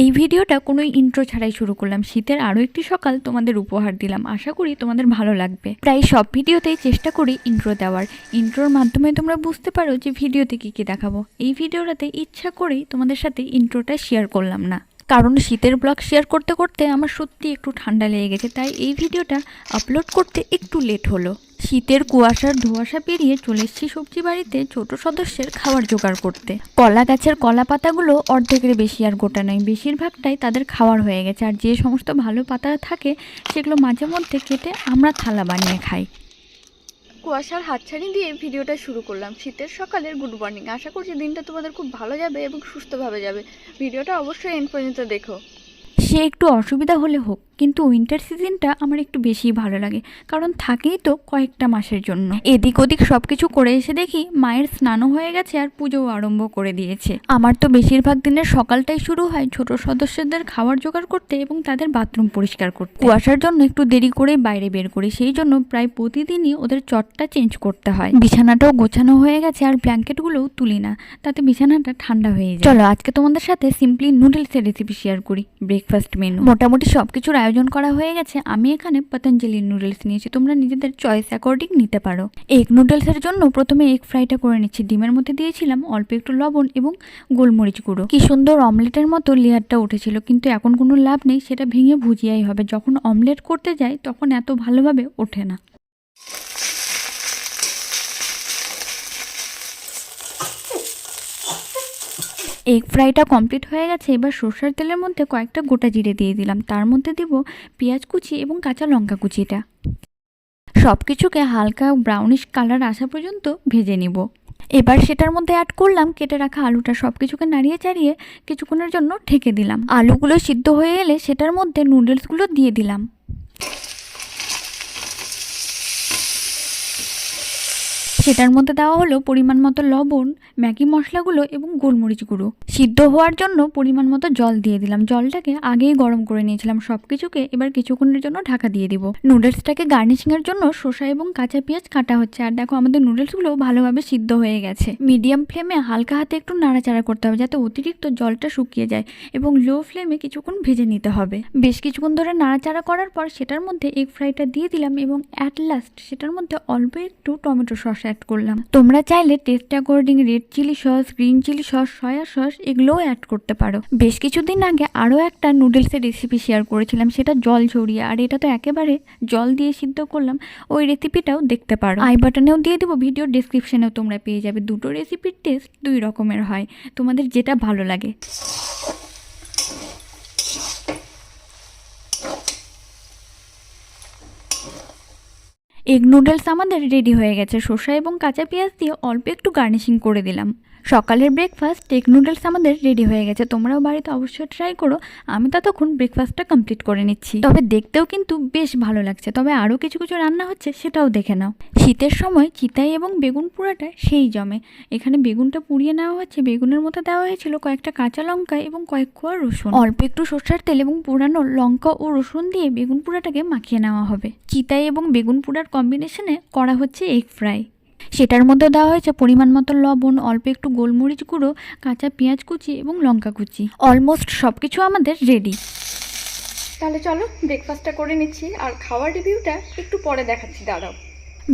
এই ভিডিওটা কোনো ইন্ট্রো ছাড়াই শুরু করলাম। শীতের আরও একটি সকাল তোমাদের উপহার দিলাম। আশা করি তোমাদের ভালো লাগবে। প্রায় সব ভিডিওতেই চেষ্টা করি ইন্ট্রো দেওয়ার। ইন্ট্রোর মাধ্যমে তোমরা বুঝতে পারো যে ভিডিওতে কী কী দেখাবো। এই ভিডিওটাতে ইচ্ছা করেই তোমাদের সাথে ইন্ট্রোটা শেয়ার করলাম না। কারণ শীতের ব্লগ শেয়ার করতে করতে আমার সত্যি একটু ঠান্ডা লেগে গেছে, তাই এই ভিডিওটা আপলোড করতে একটু লেট হলো। শীতের কুয়াশার ধোয়াশা পেরিয়ে চলে এসেছি সবজি বাড়িতে ছোট সদস্যের খাবার জোগাড় করতে। কলা গাছের কলা পাতাগুলো অর্ধেকের বেশি আর গোটা নয়, বেশিরভাগটাই তাদের খাওয়ার হয়ে গেছে। আর যে সমস্ত ভালো পাতা থাকে, সেগুলো মাঝে মধ্যে কেটে আমরা থালা বানিয়ে খাই। কুয়াশার হাতছানি দিয়ে ভিডিওটা শুরু করলাম। শীতের সকালের গুড মর্নিং। আশা করছি দিনটা তোমাদের খুব ভালো যাবে এবং সুস্থভাবে যাবে। ভিডিওটা অবশ্যই এন্ড পর্যন্ত দেখো। সে একটু অসুবিধা হলে হোক। কিন্তু উইন্টার সিজনটা আমার একটু বেশিই ভালো লাগে। কারণ থাকেই তো কয়েকটা মাসের জন্য। এদিক ওদিক সব কিছু করে এসে দেখি মায়ের স্নানও হয়ে গেছে আর পুজোও আরম্ভ করে দিয়েছে। আমার তো বেশিরভাগ দিনের সকালটাই শুরু হয় ছোট সদস্যদের খাবার জোগাড় করতে এবং তাদের বাথরুম পরিষ্কার করতে। কুয়াশার জন্য একটু দেরি করেই বাইরে বের করি, সেই জন্য প্রায় প্রতিদিনই ওদের চটটা চেঞ্জ করতে হয়। বিছানাটাও গোছানো হয়ে গেছে আর ব্ল্যাঙ্কেটগুলোও তুলি না, তাতে বিছানাটা ঠান্ডা হয়ে যায়। চলো আজকে তোমাদের সাথে সিম্পলি নুডলসের রেসিপি শেয়ার করি ব্রেকফাস্ট মেনু মোটামুটি সব কিছুর আয়োজন করা হয়ে গেছে, আমি এখানে পতঞ্জলি নুডলস নিয়েছি। তোমরা নিজেদের চয়েস অ্যাকর্ডিং নিতে পারো। এগ নুডলসের জন্য প্রথমে এগ ফ্রাইটা করে নিচ্ছি। ডিমের মধ্যে দিয়েছিলাম অল্প একটু লবণ এবং গোলমরিচ গুঁড়ো। কি সুন্দর অমলেটের মতো লেয়ারটা উঠেছিল, কিন্তু এখন কোনো লাভ নেই, সেটা ভেঙে ভুজিয়াই হবে। যখন অমলেট করতে যাই, তখন এত ভালোভাবে ওঠে না। এগ ফ্রাইটা কমপ্লিট হয়ে গেছে, এবার সর্ষের তেলের মধ্যে কয়েকটা গোটা জিরে দিয়ে দিলাম। তার মধ্যে দিব পেঁয়াজ কুচি এবং কাঁচা লঙ্কা কুচিটা। সব কিছুকে হালকা ব্রাউনিশ কালার আসা পর্যন্ত ভেজে নিব। এবার সেটার মধ্যে অ্যাড করলাম, কেটে রাখা আলুটা সব কিছুকে নাড়িয়ে চাড়িয়ে কিছুক্ষণের জন্য ঢেকে দিলাম। আলুগুলো সিদ্ধ হয়ে এলে সেটার মধ্যে নুডলসগুলো দিয়ে দিলাম। সেটার মধ্যে দেওয়া হলো পরিমাণ মতো লবণ, ম্যাগি মশলাগুলো এবং গোলমরিচ গুঁড়ো। সিদ্ধ হওয়ার জন্য পরিমাণ মতো জল দিয়ে দিলাম। জলটাকে আগেই গরম করে নিয়েছিলাম। সব কিছুকে এবার কিছুক্ষণের জন্য ঢাকা দিয়ে দিব। নুডলসটাকে গার্নিশিংয়ের জন্য শসা এবং কাঁচা পেঁয়াজ কাটা হচ্ছে। আর দেখো, আমাদের নুডলসগুলো ভালোভাবে সিদ্ধ হয়ে গেছে। মিডিয়াম ফ্লেমে হালকা হাতে একটু নাড়াচাড়া করতে হবে যাতে অতিরিক্ত জলটা শুকিয়ে যায় এবং লো ফ্লেমে কিছুক্ষণ ভেজে নিতে হবে। বেশ কিছুক্ষণ ধরে নাড়াচাড়া করার পর সেটার মধ্যে এগ ফ্রাইটা দিয়ে দিলাম এবং অ্যাট লাস্ট সেটার মধ্যে অল্প একটু টমেটো সস অ্যাড করলাম। তোমরা চাইলে taste according red chilli sauce green chilli sauce soya sauce এগুলোও অ্যাড করতে পারো। বেশ কিছুদিন আগে আরও একটা নুডলসের রেসিপি শেয়ার করেছিলাম, সেটা জল ছড়িয়ে আর এটা তো একেবারে জল দিয়ে সিদ্ধ করলাম, ওই রেসিপিটাও দেখতে পারো। আই বাটনেও দিয়ে দেবো ভিডিও ডিসক্রিপশনেও তোমরা পেয়ে যাবে। দুটো রেসিপির টেস্ট দুই রকমের হয়, তোমাদের যেটা ভালো লাগে। এগ নুডলস আমাদের রেডি হয়ে গেছে। শসা এবং কাঁচা পেঁয়াজ দিয়ে অল্প একটু গার্নিশিং করে দিলাম। সকালের ব্রেকফাস্ট টেক নুডলস আমাদের রেডি হয়ে গেছে। তোমরাও বাড়িতে অবশ্যই ট্রাই করো। আমি ততক্ষণ ব্রেকফাস্টটা কমপ্লিট করে নিচ্ছি। তবে দেখতেও কিন্তু বেশ ভালো লাগছে। তবে আরও কিছু কিছু রান্না হচ্ছে, সেটাও দেখে নাও। শীতের সময় চিতাই এবং বেগুন পোড়াটা সেই জমে। এখানে বেগুনটা পুড়িয়ে নেওয়া হচ্ছে। বেগুনের মতো দেওয়া হয়েছিল কয়েকটা কাঁচা লঙ্কা এবং কয়েক কোয়া রসুন। অল্প একটু সর্ষার তেল এবং পোড়ানো লঙ্কা ও রসুন দিয়ে বেগুন পোড়াটাকে মাখিয়ে নেওয়া হবে। চিতাই এবং বেগুন পোড়ার কম্বিনেশনে করা হচ্ছে এগ ফ্রাই সেটার মধ্যে দেওয়া হয়েছে পরিমাণ মতো লবণ অল্প একটু গোলমরিচ গুঁড়ো কাঁচা পেঁয়াজ কুচি এবং লঙ্কা কুচি। অলমোস্ট সব কিছু আমাদের রেডি তাহলে চলো ব্রেকফাস্টটা করে নিচ্ছি। আর খাওয়ার রিভিউটা একটু পরে দেখাচ্ছি দাঁড়াও।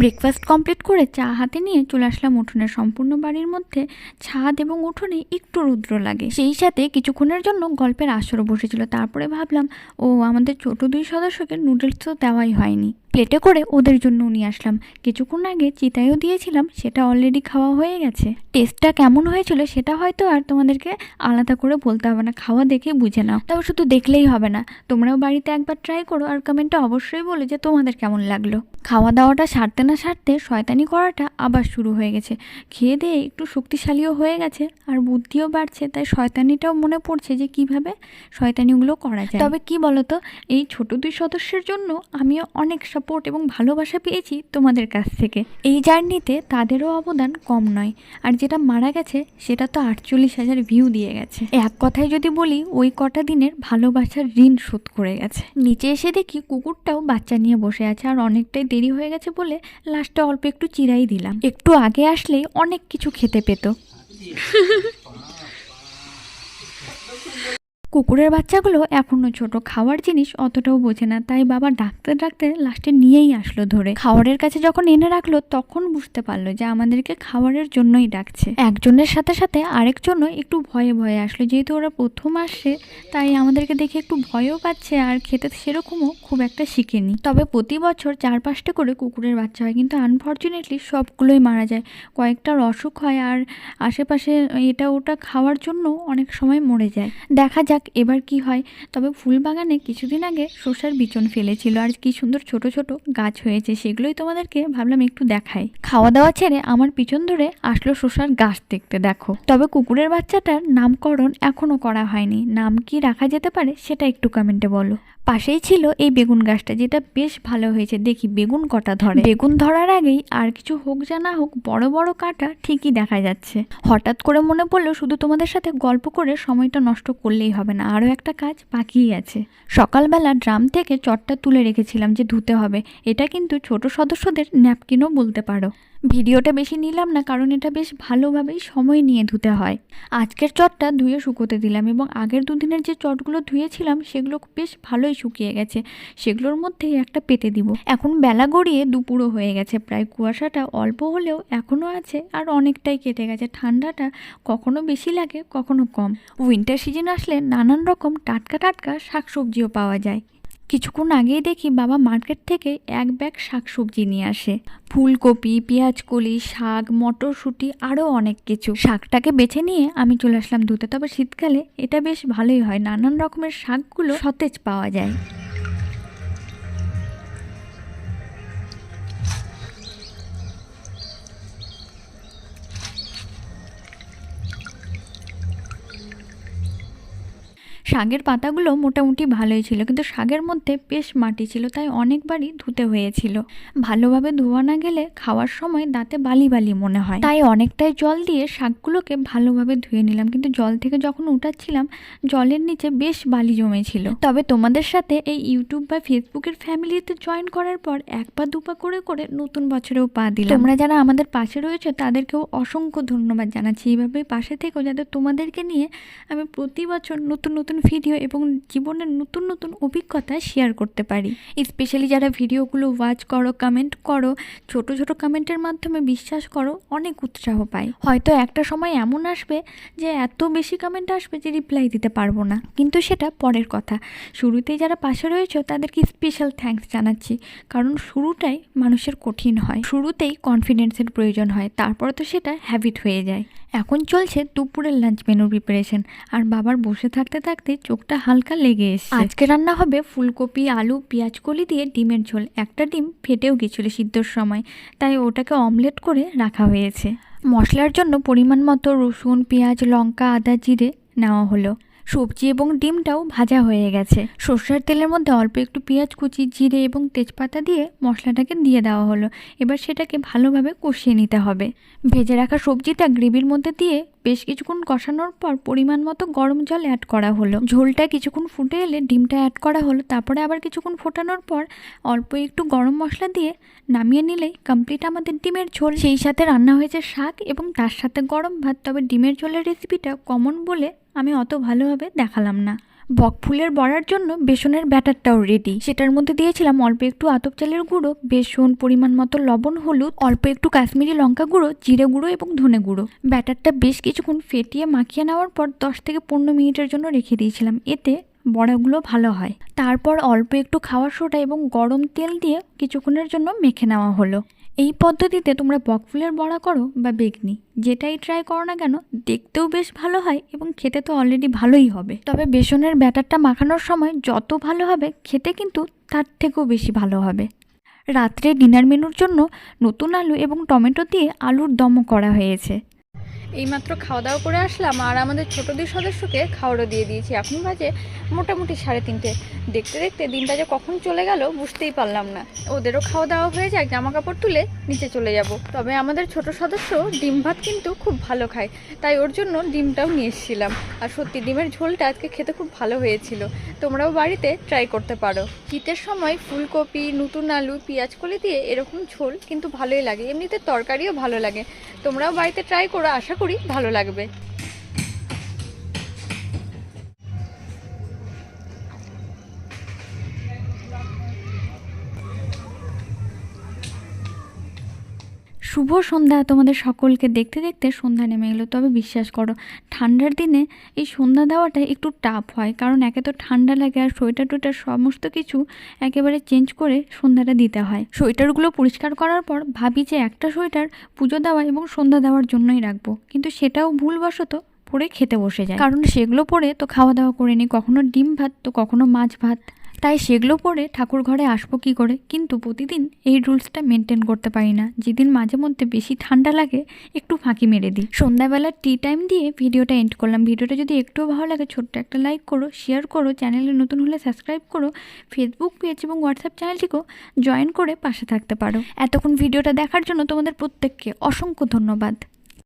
ব্রেকফাস্ট কমপ্লিট করে চা হাতে নিয়ে চলে আসলাম উঠোনে সম্পূর্ণ বাড়ির মধ্যে। ছাদ এবং উঠোনে একটু রুদ্র লাগে। সেই সাথে কিছুক্ষণের জন্য গল্পের আসরও বসেছিল। তারপরে ভাবলাম ও আমাদের ছোট দুই সদস্যকে নুডলস তো দেওয়াই হয়নি। প্লেটে করে ওদের জন্য নিয়ে আসলাম। কিছুক্ষণ আগে চিতাইও দিয়েছিলাম, সেটা অলরেডি খাওয়া হয়ে গেছে। টেস্টটা কেমন হয়েছিল সেটা হয়তো আর তোমাদেরকে আলাদা করে বলতে হবে না, খাওয়া দেখে বুঝে নাও। তাও শুধু দেখলেই হবে না, তোমরাও বাড়িতে একবার ট্রাই করো আর কমেন্টে অবশ্যই বলো যে তোমাদের কেমন লাগল। খাওয়া দাওয়াটা সারতে না সারতে শয়তানি করাটা আবার শুরু হয়ে গেছে। খেয়ে দিয়ে একটু শক্তিশালীও হয়ে গেছে আর বুদ্ধিও বাড়ছে, তাই শয়তানিটাও মনে পড়ছে যে কীভাবে শয়তানিগুলো করা যায়। তবে কি বলতো, এই ছোট দুই সদস্যের জন্য আমিও অনেক সাপোর্ট এবং ভালোবাসা পেয়েছি তোমাদের কাছ থেকে। এই জার্নিতে তাদেরও অবদান কম নয়, আর যেটা মারা গেছে সেটা তো আটচল্লিশ হাজার ভিউ দিয়ে গেছে। এক কথায় যদি বলি, ওই কটা দিনের ভালোবাসার ঋণ শোধ করে গেছে। নিচে এসে দেখি কুকুরটাও বাচ্চা নিয়ে বসে আছে, আর অনেকটাই দেরি হয়ে গেছে বলে লাস্টে অল্প একটু চিরাই দিলাম। একটু আগে আসলেই অনেক কিছু খেতে পেত। কুকুরের বাচ্চাগুলো এখনও ছোট। খাওয়ার জিনিস অতটাও বোঝে না, তাই বাবা ডাকতে ডাকতে লাস্টে নিয়েই আসলো ধরে। খাওয়ারের কাছে যখন এনে রাখল, তখন বুঝতে পারল যে আমাদেরকে খাবারের জন্যই ডাকছে। একজনের সাথে সাথে আরেকজনও একটু ভয়ে ভয়ে আসলো। যেহেতু ওরা প্রথম আসছে তাই আমাদেরকে দেখে একটু ভয়ও পাচ্ছে আর খেতে সেরকমও খুব একটা শিখেনি। তবে প্রতি বছর চার পাঁচটা করে কুকুরের বাচ্চা হয়, কিন্তু আনফর্চুনেটলি সবগুলোই মারা যায়। কয়েকটার অসুখ হয় আর আশেপাশে এটা ওটা খাওয়ার জন্য অনেক সময় মরে যায়। দেখা যাক এবার কি হয়? তবে ফুল বাগানে কিছুদিন আগে শসার বিচন ফেলেছিল আর কি সুন্দর ছোট ছোট গাছ হয়েছে, সেগুলোই তোমাদেরকে ভাবলাম একটু দেখাই। খাওয়া দাওয়া ছেড়ে আমার পিছন ধরে আসলো শসার গাছ দেখতে, দেখো। তবে কুকুরের বাচ্চাটার নামকরণ এখনও করা হয়নি। নাম কি রাখা যেতে পারে সেটা একটু কমেন্টে বলো। পাশেই ছিল এই বেগুন গাছটা, যেটা বেশ ভালো হয়েছে। দেখি বেগুন কটা ধরে। বেগুন ধরার আগেই আর কিছু হোক যা না হোক বড় বড় কাটা ঠিকই দেখা যাচ্ছে। হঠাৎ করে মনে পড়ল, শুধু তোমাদের সাথে গল্প করে সময়টা নষ্ট করলেই হবে না, আরও একটা কাজ বাকিই আছে। সকালবেলা ড্রাম থেকে চটটা তুলে রেখেছিলাম যে ধুতে হবে। এটা কিন্তু ছোট সদস্যদের ন্যাপকিনও বলতে পারো। ভিডিওটা বেশি নিলাম না, কারণ এটা বেশ ভালোভাবেই সময় নিয়ে ধুতে হয়। আজকের চটটা ধুয়ে শুকোতে দিলাম এবং আগের দুদিনের যে চটগুলো ধুয়েছিলাম, সেগুলো বেশ ভালোই শুকিয়ে গেছে, সেগুলোর মধ্যেই একটা পেতে দিব। এখন বেলা গড়িয়ে দুপুরও হয়ে গেছে, প্রায় কুয়াশাটা অল্প হলেও এখনও আছে আর অনেকটাই কেটে গেছে। ঠান্ডাটা কখনো বেশি লাগে, কখনো কম। উইন্টার সিজন আসলে নানান রকম টাটকা টাটকা শাকসবজিও পাওয়া যায়। কিছুক্ষণ আগেই দেখি বাবা মার্কেট থেকে এক ব্যাগ শাকসবজি নিয়ে আসে। ফুলকপি, পেঁয়াজকলি, শাক, মটরশুঁটি আরও অনেক কিছু। শাকটাকে বেছে নিয়ে আমি চলে আসলাম ধুতে তবে শীতকালে এটা বেশ ভালোই হয়। নানান রকমের শাকগুলো সতেজ পাওয়া যায়। শাকের পাতাগুলো মোটামুটি ভালোই ছিল, কিন্তু শাকের মধ্যে বেশ মাটি ছিল, তাই অনেকবারই ধুতে হয়েছিল। ভালোভাবে ধোয়া না গেলে খাওয়ার সময় দাঁতে বালি বালি মনে হয়। তাই অনেকটাই জল দিয়ে শাকগুলোকে ভালোভাবে ধুয়ে নিলাম, কিন্তু জল থেকে যখন উঠাচ্ছিলাম, জলের নিচে বেশ বালি জমেছিল। তবে তোমাদের সাথে এই ইউটিউব বা ফেসবুকের ফ্যামিলিতে জয়েন করার পর এক পা দুপা করে করে নতুন বছরেও পা দিলাম। তোমরা যারা আমাদের পাশে রয়েছে, তাদেরকেও অসংখ্য ধন্যবাদ জানাচ্ছি। এইভাবে পাশে থেকেও যাতে তোমাদেরকে নিয়ে আমি প্রতি বছর নতুন নতুন ভিডিও এবং জীবনের নতুন নতুন অভিজ্ঞতা শেয়ার করতে পারি। স্পেশালি যারা ভিডিওগুলো ওয়াচ করো কমেন্ট করো, ছোট ছোট কমেন্টের মাধ্যমে বিশ্বাস করো, অনেক উৎসাহ পাই হয়তো একটা সময় এমন আসবে যে এত বেশি কমেন্ট আসবে যে রিপ্লাই দিতে পারব না। কিন্তু সেটা পরের কথা। শুরুতেই যারা পাশে রয়েছে, তাদেরকে স্পেশাল থ্যাঙ্কস জানাচ্ছি। কারণ শুরুটাই মানুষের কঠিন হয়। শুরুতেই কনফিডেন্সের প্রয়োজন হয়। তারপর তো সেটা হ্যাবিট হয়ে যায়। এখন চলছে দুপুরের লাঞ্চ মেনুর প্রিপারেশন আর বাবার বসে থাকতে থাকতে চোখটা হালকা লেগে এসেছে। আজকে রান্না হবে ফুলকপি, আলু, পেঁয়াজ, কলি দিয়ে ডিমের ঝোল। একটা ডিম ফেটেও গেছিল সিদ্ধর সময়, তাই ওটাকে অমলেট করে রাখা হয়েছে। মশলার জন্য পরিমাণ মতো রসুন, পেঁয়াজ, লঙ্কা, আদা, জিরে নেওয়া হলো। সবজি এবং ডিমটাও ভাজা হয়ে গেছে। সর্ষের তেলের মধ্যে অল্প একটু পেঁয়াজ কুচি, জিরে এবং তেজপাতা দিয়ে মশলাটাকে দিয়ে দেওয়া হলো। এবার সেটাকে ভালোভাবে কষিয়ে নিতে হবে। ভেজে রাখা সবজিটা গ্রেভির মধ্যে দিয়ে বেশ কিছুক্ষণ কষানোর পর পরিমাণ মতো গরম জল অ্যাড করা হলো। ঝোলটা কিছুক্ষণ ফুটে এলে ডিমটা অ্যাড করা হলো। তারপরে আবার কিছুক্ষণ ফোটানোর পর অল্প একটু গরম মশলা দিয়ে নামিয়ে নিলেই কমপ্লিট আমাদের ডিমের ঝোল। সেই সাথে রান্না হয়েছে শাক এবং তার সাথে গরম ভাত। তবে ডিমের ঝোলের রেসিপিটা কমন বলে আমি অত ভালোভাবে দেখালাম না। বক ফুলের বড়ার জন্য বেসনের ব্যাটারটাও রেডি সেটার মধ্যে দিয়েছিলাম অল্প একটু আতপ চালের গুঁড়ো, বেসন, পরিমাণ মতো লবণ, হলুদ, অল্প একটু কাশ্মীরি লঙ্কা গুঁড়ো, জিরে গুঁড়ো এবং ধনে গুঁড়ো। ব্যাটারটা বেশ কিছুক্ষণ ফেটিয়ে মাখিয়ে নেওয়ার পর দশ থেকে পনেরো মিনিটের জন্য রেখে দিয়েছিলাম। এতে বড়াগুলো ভালো হয়। তারপর অল্প একটু খাওয়ার সোডা এবং গরম তেল দিয়ে কিছুক্ষণের জন্য মেখে নেওয়া হলো। এই পদ্ধতিতে তোমরা বকফুলের বড়া করো বা বেগনি, যেটাই ট্রাই করো না কেন, দেখতেও বেশ ভালো হয় এবং খেতে তো অলরেডি ভালোই হবে। তবে বেসনের ব্যাটারটা মাখানোর সময় যত ভালো হবে, খেতে কিন্তু তার থেকেও বেশি ভালো হবে। রাত্রে ডিনার মেনুর জন্য নতুন আলু এবং টমেটো দিয়ে আলুর দমও করা হয়েছে। এইমাত্র খাওয়া দাওয়া করে আসলাম আর আমাদের ছোট দুই সদস্যকে খাওয়ারও দিয়ে দিয়েছি। এখন বাজে মোটামুটি সাড়ে তিনটে। দেখতে দেখতে দিনটা যে কখন চলে গেল বুঝতেই পারলাম না। ওদেরও খাওয়া দাওয়া হয়ে যাক জামা কাপড় তুলে নিচে চলে যাব। তবে আমাদের ছোট সদস্য ডিম ভাত কিন্তু খুব ভালো খায়। তাই ওর জন্য ডিমটাও নিয়ে এসেছিলাম। আর সত্যি ডিমের ঝোলটা আজকে খেতে খুব ভালো হয়েছিল। তোমরাও বাড়িতে ট্রাই করতে পারো। শীতের সময় ফুলকপি, নতুন আলু, পেঁয়াজ কলি দিয়ে এরকম ঝোল কিন্তু ভালোই লাগে। এমনিতে তরকারিও ভালো লাগে। তোমরাও বাড়িতে ট্রাই করো, আশা করি ভালো লাগবে। শুভ সন্ধ্যা তোমাদের সকলকে দেখতে দেখতে সন্ধ্যা নেমে এলো। তবে বিশ্বাস করো, ঠান্ডার দিনে এই সন্ধ্যা দেওয়াটা একটু টাফ হয়, কারণ একে তো ঠান্ডা লাগে আর সোয়েটার টোয়েটার সমস্ত কিছু একেবারে চেঞ্জ করে সন্ধ্যাটা দিতে হয়। সোয়েটারগুলো পরিষ্কার করার পর ভাবি যে একটা সোয়েটার পুজো দেওয়া এবং সন্ধ্যা দেওয়ার জন্যই রাখব। কিন্তু সেটাও ভুলবশত পরে খেতে বসে যায়। কারণ সেগুলো পরে তো খাওয়া দাওয়া করে নি, কখনো ডিম ভাত, তো কখনো মাছ ভাত। তাই সেগুলো পরে ঠাকুর ঘরে আসব কী করে? কিন্তু প্রতিদিন এই রুলসটা মেনটেন করতে পারি না। যেদিন মাঝে মধ্যে বেশি ঠান্ডা লাগে, একটু ফাঁকি মেরে দিই। সন্ধ্যাবেলা টি টাইম দিয়ে ভিডিওটা এন্ড করলাম। ভিডিওটা যদি একটুও ভালো লাগে, ছোট্ট একটা লাইক করো শেয়ার করো চ্যানেলে নতুন হলে সাবস্ক্রাইব করো ফেসবুক পেজ এবং হোয়াটসঅ্যাপ চ্যানেলটিকেও জয়েন করে পাশে থাকতে পারো। এতক্ষণ ভিডিওটা দেখার জন্য তোমাদের প্রত্যেককে অসংখ্য ধন্যবাদ।